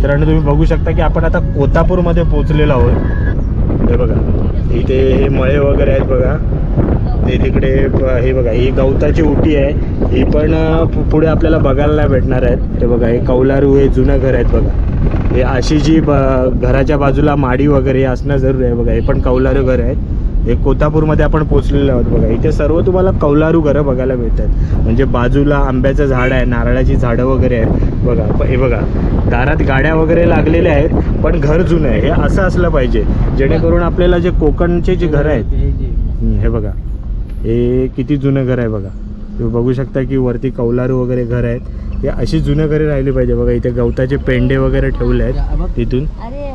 मित्रांनो तुम्ही बघू शकता की आपण आता कोतापूरमध्ये पोचलेलो आहोत. हे बघा इथे हे मळे वगैरे आहेत बघा. ते तिकडे हे बघा ही गवताची उटी आहे. ही पण पु- पुढे आपल्याला बघायला नाही भेटणार आहेत. ते बघा हे कौलारू हे जुनं घर आहेत बघा. हे अशी जी ब घराच्या बाजूला माडी वगैरे असणं जरूर आहे बघा. हे पण कौलारू घर आहेत. हे कोतापूरमध्ये आपण पोचलेलो आहोत बघा. इथे सर्व तुम्हाला कौलारू घरं बघायला मिळतात. म्हणजे बाजूला आंब्याचं झाड आहे नारळाची झाडं वगैरे आहेत. बघा हे बघा. दारात गाड्या वगैरे लागलेल्या आहेत पण घर जुनं आहे. हे असं असलं पाहिजे. जेणेकरून आपल्याला जे कोकणचे जे घरं आहेत हे बघा. हे किती जुनं घर आहे बघा. तुम्ही बघू शकता की वरती कौलारू वगैरे घर आहेत. हे अशी जुनं घरे राहिली पाहिजे. बघा इथे गवताचे पेंडे वगैरे ठेवले आहेत तिथून. तिथून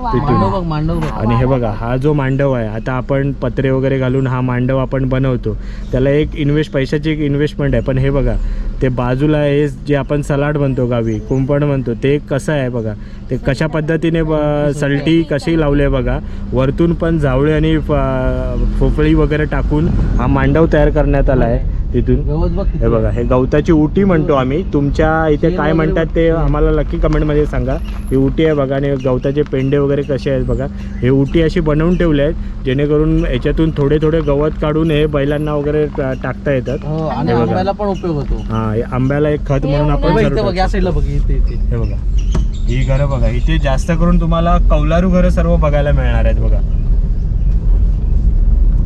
मांडव बघ मांडव बघ. आणि हे बघा हा जो मांडव आहे आता आपण पत्रे वगैरे घालून हा मांडव आपण बनवतो. त्याला एक इन्व्हेस्ट पैशाची एक इन्व्हेस्टमेंट आहे. पण हे बघा ते बाजूला हे जे आपण सलाड म्हणतो गावी कुंपण म्हणतो ते कसं आहे बघा? ते कशा पद्धतीने सलटी कशी लावली आहे बघा? वरतून पण जावळे आणि फोफळी वगैरे टाकून हा मांडव तयार करण्यात आला आहे. तिथून हे बघा हे गवताची उटी म्हणतो आम्ही. तुमच्या इथे काय म्हणतात ते आम्हाला नक्की कमेंटमध्ये सांगा. ही उटी आहे बघा आणि गवताचे पेंडे वगैरे कसे आहेत बघा. हे उटी अशी बनवून ठेवले आहेत जेणेकरून याच्यातून थोडे थोडे गवत काढून हे बैलांना वगैरे टाकता येतात. हो आणि हे. आंब्याला पण उपयोग होतो. हा आंब्याला एक खत म्हणून आपण हे बघा. ही घरं बघा इथे जास्त करून तुम्हाला कौलारू घरं सर्व बघायला मिळणार आहेत बघा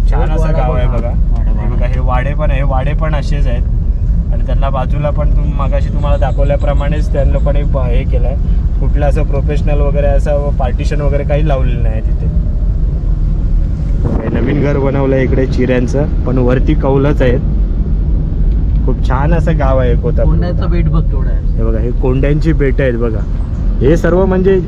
छान असं गाव आहे बघा हे बघा हे वाडे पण हे असेच आहेत. आणि त्यांना बाजूला पण तुम मागाशी तुम्हाला दाखवल्याप्रमाणेच त्या लोकांनी हे केलं आहे कुठलं असं प्रोफेशनल वगैरे असं पार्टिशन वगैरे काही लावलेलं नाही तिथे. हे नवीन घर बनवलं आहे इकडे चिऱ्यांचं पण वरती कौलच आहेत. खूप छान असं गाव आहे कोतापूर कोंड्याचं बेट बघ हे बघा हे कोंड्यांची बेट आहेत बघा. हे सर्व म्हणजे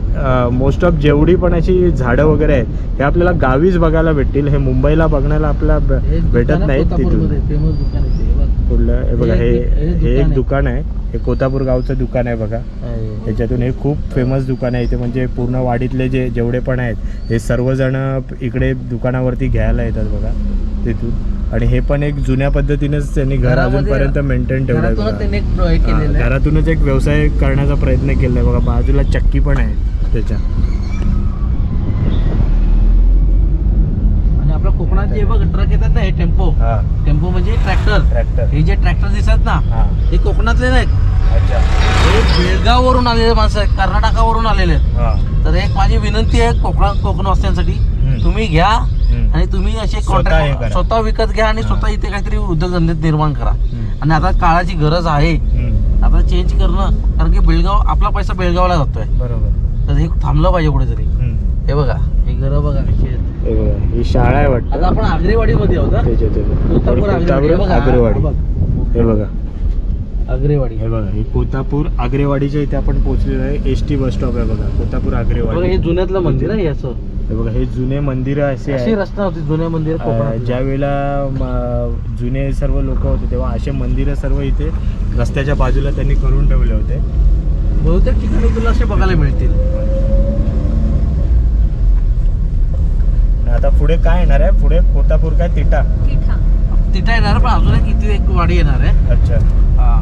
मोस्ट ऑफ जेवढी पण अशी झाडं वगैरे आहेत हे आपल्याला गावीच बघायला भेटतील. हे मुंबईला बघण्याला आपल्याला हे भेटत नाहीत तिथून. हे. कुठलं? हे बघा हे हे एक- हे हे दुकान आहे. हे कोतापूर गावचं दुकान आहे बघा. आहे. याच्यातून हे खूप फेमस दुकान आहे. इथे म्हणजे पूर्ण वाडीतले जे जेवढे पण आहेत हे सर्वजण इकडे दुकानावरती घ्यायला येतात बघा तिथून. आणि हे पण एक जुन्या पद्धतीनेच त्यांनी घर अजूनपर्यंत मेंटेन ठेवलं आहे. घरातूनच एक व्यवसाय करण्याचा प्रयत्न केलाय बघा. बाजूला चक्की पण आहे त्याच्या. आणि आपल्या कोकणात जे बघ ट्रक येतात ना हे टेम्पो हा. टेम्पो म्हणजे ट्रॅक्टर ट्रॅक्टर हे जे ट्रॅक्टर दिसतात ना हा. कोकणातले नाहीत. अच्छा. हे बेळगाववरून आलेले माणसं आहेत कर्नाटकावरून आलेले आहेत. तर एक माझी विनंती आहे कोकणात कोकण वासियांसाठी हम्म. तुम्ही घ्या हम्म. आणि तुम्ही असे स्वतः हे कॉन्ट्रॅक्ट करा. स्वतः विकत घ्या आणि हा. स्वतः इथे काहीतरी उद्योगधंदे निर्माण करा हम्म. आणि आता काळाची गरज आहे हम्म. आता चेंज करणं कारण की बेळगाव आपला पैसा बेळगावला जातोय बरोबर तर हे थांबलं पाहिजे कुठेतरी हम्म. हे बघा हे घरं बघा कशी आहेत हे बघा ही शाळा आहे आता वाटतं आपण आग्रेवाडी मध्ये आहोत हा? त्याच्यात हे बघा. कोल्हापूर आग्रेवाडी हे कोल्हापूर बघा, आग्रेवाडी हा बघ. हे बघा आग्रेवाडी हे बघा हे कोतापूर आग्रेवाडीच्या इथे आपण पोहोचलेलो आहे एस टी बस स्टॉप आहे बघा कोतापूर बघा हे आग्रेवाडी जुन्यातलं मंदिर आहे हे असं हे बघा हे जुने मंदिर असे अशी रस्ता होती जुन्या मंदिर ज्या वेळेला म, जुने सर्व लोक होते तेव्हा असे मंदिरं सर्व इथे रस्त्याच्या बाजूला त्यांनी करून ठेवले होते. बहुतेक ठिकाणी तुला असे बघायला मिळतील. आता पुढे काय येणार आहे? पुढे कोतापूर काय? तिटा. तिथे येणार पण अजून एक इथे एक वाडी येणार आहे. अच्छा. हा.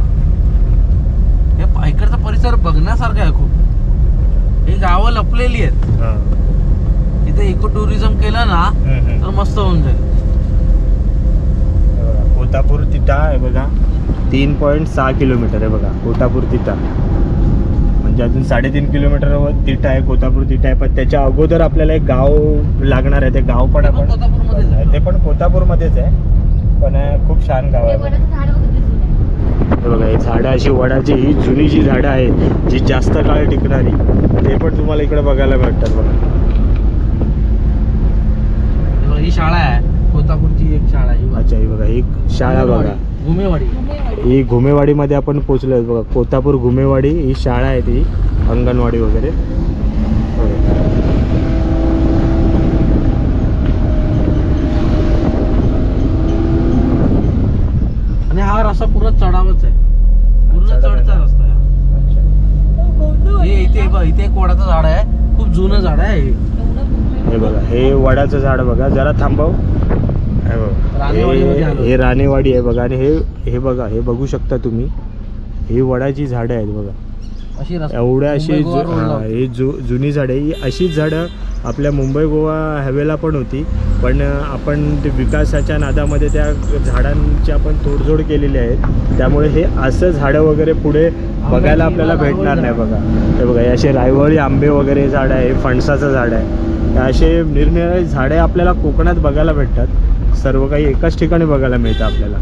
हे इकडचा परिसर बघण्यासारखा आहे खूप. ही गावं लपलेली आहेत. तिथे इको टुरिझम केलं ना. तर मस्त होऊन जाईल कोतापूर तिटा आहे बघा तीन पॉईंट सहा किलोमीटर आहे बघा कोतापूर तिटा म्हणजे अजून साडेतीन किलोमीटरवर तिटा आहे कोतापूर तिटा आहे पण त्याच्या अगोदर आपल्याला एक गाव लागणार आहे ते गाव पण आपण. ते पण कोतापूरमध्येच आहे पण खूप छान गाव आहे बघा. हे झाडं अशी वडाची ही जुनी जी झाडं आहे जी जास्त काळ टिकणारी ते पण तुम्हाला इकडे बघायला भेटतात बघा हे शाळा आहे. कोल्हापूरची एक शाळा आहे. ही. अच्छा ही बघा ही शाळा बघा. गुमेवाडी ही घुमेवाडीमध्ये आपण पोचलो आहे बघा. कोतापूर घुमेवाडी ही शाळा आहे ती. अंगणवाडी वगैरे. आणि हा रस्ता पूर्ण चढावच आहे. पूर्ण चढचा? रस्ता आहे. अच्छा. हे इथे बघ इथे एक वडाचं झाड आहे. खूप जुनं झाड आहे बघा. हे वडाचं झाड बघा. जरा थांबव. हे रानेवाडी आहे बघा. आणि हे हे बघा. हे बघू शकता तुम्ही. ही वडाची झाडं आहेत बघा. एवढ्या अशी हा, जु जुनी झाडं ही अशीच झाडं आपल्या मुंबई गोवा हवेला पण होती. पण आपण ते विकासाच्या नादामध्ये त्या झाडांची आपण तोडजोड केलेली आहे. त्यामुळे हे असं झाडं वगैरे पुढे बघायला आपल्याला भेटणार नाही बघा. हे बघा हे असे रायवळी आंबे वगैरे झाड आहे. फणसाचं झाड आहे. असे निरनिराळे झाडे आपल्याला कोकणात बघायला भेटतात. सर्व काही एकाच ठिकाणी बघायला मिळतं आपल्याला.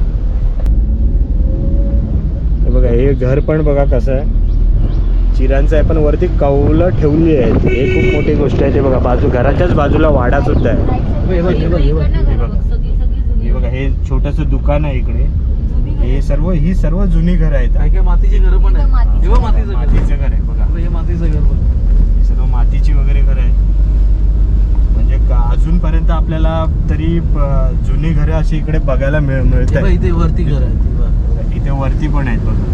हे बघा हे घर पण बघा कसं आहे. चिरांचं आहे पण वरती कौलं ठेवली आहेत हे खूप मोठी गोष्ट आहे. ते बघा बाजू घराच्याच बाजूला वाडा सुद्धा आहे. हे बघ, हे बघ, हे बघ. हे बघा. हे बघा हे छोटंसं दुकान आहे इकडे. हे सर्व ही सर्व जुनी घर आहेत. मातीची घरं पण आहे हे. बघ मातीचं मातीचं घर. मातीचं घर आहे बघा हे मातीचं घर पण हे सर्व मातीची वगैरे घर आहेत म्हणजे का- अजूनपर्यंत प- जुनी घरं अशी इकडे बघायला मिळ मिळत हे बघ, आहेत इथे वरती घर आहे ते बघ. इथे वरती पण आहेत बघा.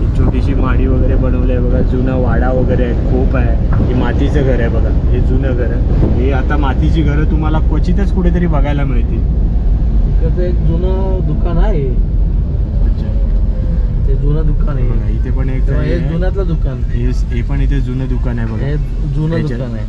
ही छोटीशी माडी वगैरे बनवली आहे बघा. जुना वाडा वगैरे आहे खूप आहे. हे मातीचं घर आहे बघा. हे जुनं घर आहे. हे आता मातीची घरं तुम्हाला क्वचितच कुठेतरी बघायला मिळतील. इकडचं एक जुनं दुकान आहे. ते जुनं दुकान हे बघा, आहे इथे पण एक हे. जुन्यातलं दुकान हे हे पण इथे जुनं दुकान आहे हे बघा जुनं दुकान आहे.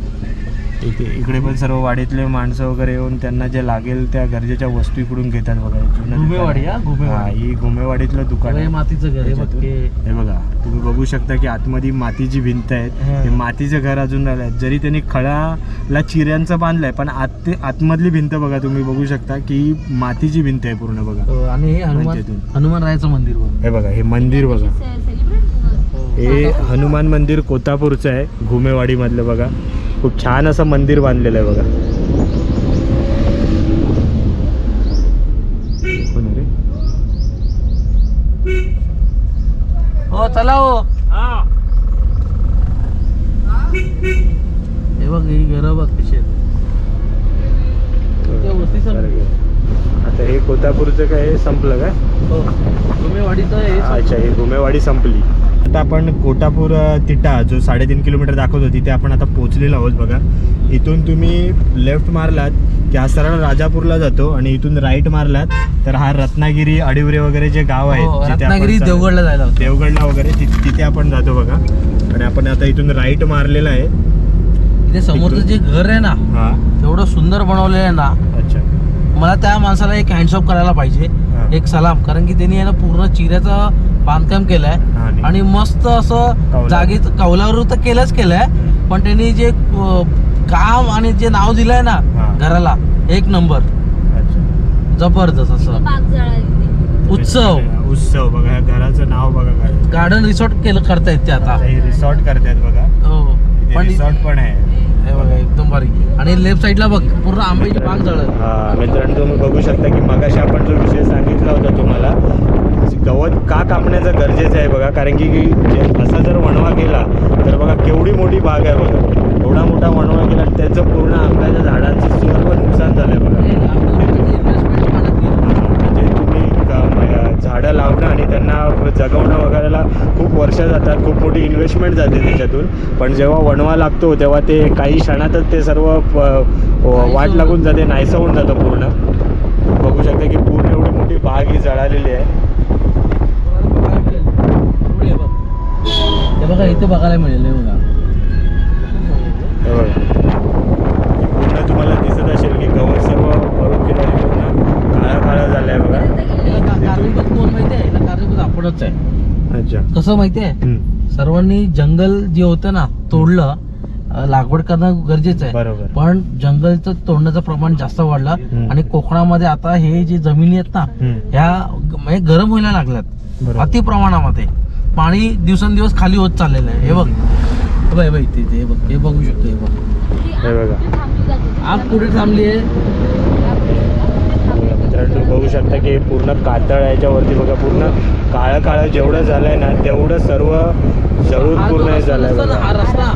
इथे इकडे पण सर्व वाडीतले माणसं वगैरे येऊन त्यांना जे लागेल त्या गरजेच्या वस्तू इकडून घेतात बघा. हे घुमेवाडी, आहे. हा, घुमेवाडी. हा ही घुमेवाडीतलं दुकान हे आहे मातीचं घर आहे बघ त्याच्यातून. ते. हे बघा तुम्ही बघू शकता की आतमध्ये मातीची भिंत आहेत हा. ते मातीचं घर अजून राहिलं आहे जरी त्यांनी खळाला चिऱ्यांचं बांधलंय पण आत ते आतमधली भिंत बघा तुम्ही बघू शकता की मातीची भिंत आहे पूर्ण बघा. हो, आणि हे हनुमान हनुमान रायाचं मंदिर बघ. हे बघा हे मंदिर बघा. हे. हनुमान मंदिर कोतापूरचं आहे घुमेवाडीमधलं बघा. खूप छान असं मंदिर बांधलेलं आहे बघा? हो चला हो. हे. बघ ही घरं बघ कशी. आता हे कोतापूरचं काय हे संपलं काय हो. घुमेवाडीचं हे अच्छा ही घुमेवाडी संपली. आता आपण कोटापूर तिटा जो साडेतीन किलोमीटर दाखवत होती ते आपण आता पोहोचलेलो आहोत बघा. इथून तुम्ही लेफ्ट मारलात की हा सरळ राजापूरला जातो आणि इथून राईट मारलात. तर हा रत्नागिरी अडिवरे वगैरे जे गाव आहेत हो, आपण रत्नागिरी देवगडला जायला होतं. देवगडला वगैरे ति- तिथे आपण जातो बघा. आणि आपण आता इथून राईट मारलेला आहे. इथे समोरचं जे घर आहे ना हा. एवढं सुंदर बनवलेलं आहे ना अच्छा. मला त्या माणसाला एक हँडसॉप करायला पाहिजे हा. एक सलाम. कारण की त्यांनी आहे पूर्ण चिऱ्याचं बांधकाम केलंय. आणि- आणि मस्त असं. जागेत कौलारू तर केलंच केलंय पण त्यांनी जे अं, काम आणि जे नाव दिलंय ना हा. घराला एक नंबर. अच्छा. जबरदस्त असं. बाग जळाली उत्सव. उत्सव बघा या घराचं नाव बघा काय. गार्डन रिसॉर्ट केलं करतायत ते आता. आता हे रिसॉर्ट करतायत बघा. हो. इथे पण रिसॉर्ट पण आहे. हे बघा एकदम भारी. आणि लेफ्ट साईडला बघ पूर्ण आंब्याची बाग जळत हा मित्रांनो तुम्ही बघू शकता की मगाशी आपण जो विषय सांगितला होता तुम्हाला गवत का कापण्याचं गरजेचं आहे बघा. कारण की असा जर वणवा गेला तर बघा केवढी मोठी बाग आहे बघा. एवढा मोठा वणवा गेला आणि त्याचं पूर्ण आंब्याच्या झाडांचं सर्व नुकसान झालंय बघा. म्हणजे तुम्ही झाडं लावणं आणि त्यांना जगवणं वगैरेला खूप वर्ष जातात खूप मोठी इन्व्हेस्टमेंट जाते त्याच्यातून. पण जेव्हा वणवा लागतो तेव्हा ते काही क्षणातच ते सर्व वाट लागून जाते नाहीसं होऊन जातं पूर्ण. बघू शकता की पूर्ण एवढी मोठी बाग ही जळालेली आहे हे बघा इथे बघायला मिळेल हे बघा. हे बघा पूर्ण तुम्हाला दिसत असेल की गवत सर्व भरून गेलं आणि पूर्ण. काळा काळा झालं आहे बघा. याला का- कारणीभूत कोण माहिती आहे? याला कारणीभूत आपणच आहे. अच्छा. कसं माहिती आहे? हम्म. सर्वांनी जंगल जे होतं ना तोडलं अं, लागवड करणं गरजेचं आहे. बरोबर. पण जंगलचं तोडण्याचं प्रमाण जास्त वाढलं हम्म. आणि कोकणामध्ये आता हे जे जमिनी आहेत ना हम्म. ह्या ग- म्हणजे गरम व्हायला लागल्यात. बरोबर. अति प्रमाणामध्ये. पाणी दिवसेंदिवस खाली होत चाललेलं आहे. हे बघ. हे बघ हे बघ हे बघ हे बघू शकतो हे बघ. हे बघा. आग कुठे थांबली आहे. मित्रांनो बघू शकता की पूर्ण कातळ याच्यावरती बघा पूर्ण काळं काळं जेवढं झालंय ना तेवढं सर्व जळून पूर्ण हे झालंय हा रस्ता.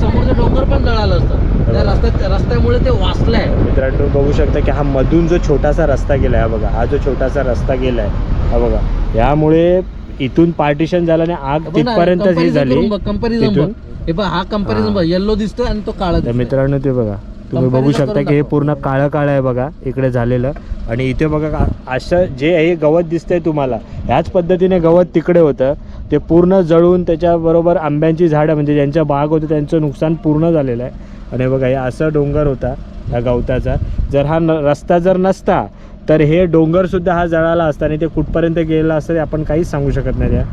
समोरचं डोंगर पण जळालं असतं त्या रस्त्यात रस्त्यामुळे ते वाचलंय. मित्रांनो बघू शकता की हा मधून जो छोटासा रस्ता गेलाय हा बघा हा जो छोटासा रस्ता गेलाय हा बघा. यामुळे इथून पार्टिशन झालं आणि आग तिथपर्यंत ही झाली. कंपॅरिझन हे बघ हा कंपॅरिझन. बघ. येल्लो दिसतोय आणि तो काळा तर. मित्रांनो ते बघा. तुम्ही बघू शकता की हे. पूर्ण काळं काळं आहे बघा इकडे झालेलं. आणि इथे बघा असं जे हे गवत दिसतंय तुम्हाला ह्याच पद्धतीने गवत तिकडे होतं. ते पूर्ण जळून त्याच्याबरोबर आंब्यांची झाडं म्हणजे ज्यांच्या बाग होते त्यांचं नुकसान पूर्ण झालेलं आहे. आणि बघा हे असं डोंगर होता ह्या गवताचा. जर हा रस्ता जर नसता तर हे डोंगरसुद्धा हा जळाला असता आणि ते कुठपर्यंत गेलेला असतं ते आपण काहीच सांगू शकत नाही त्या.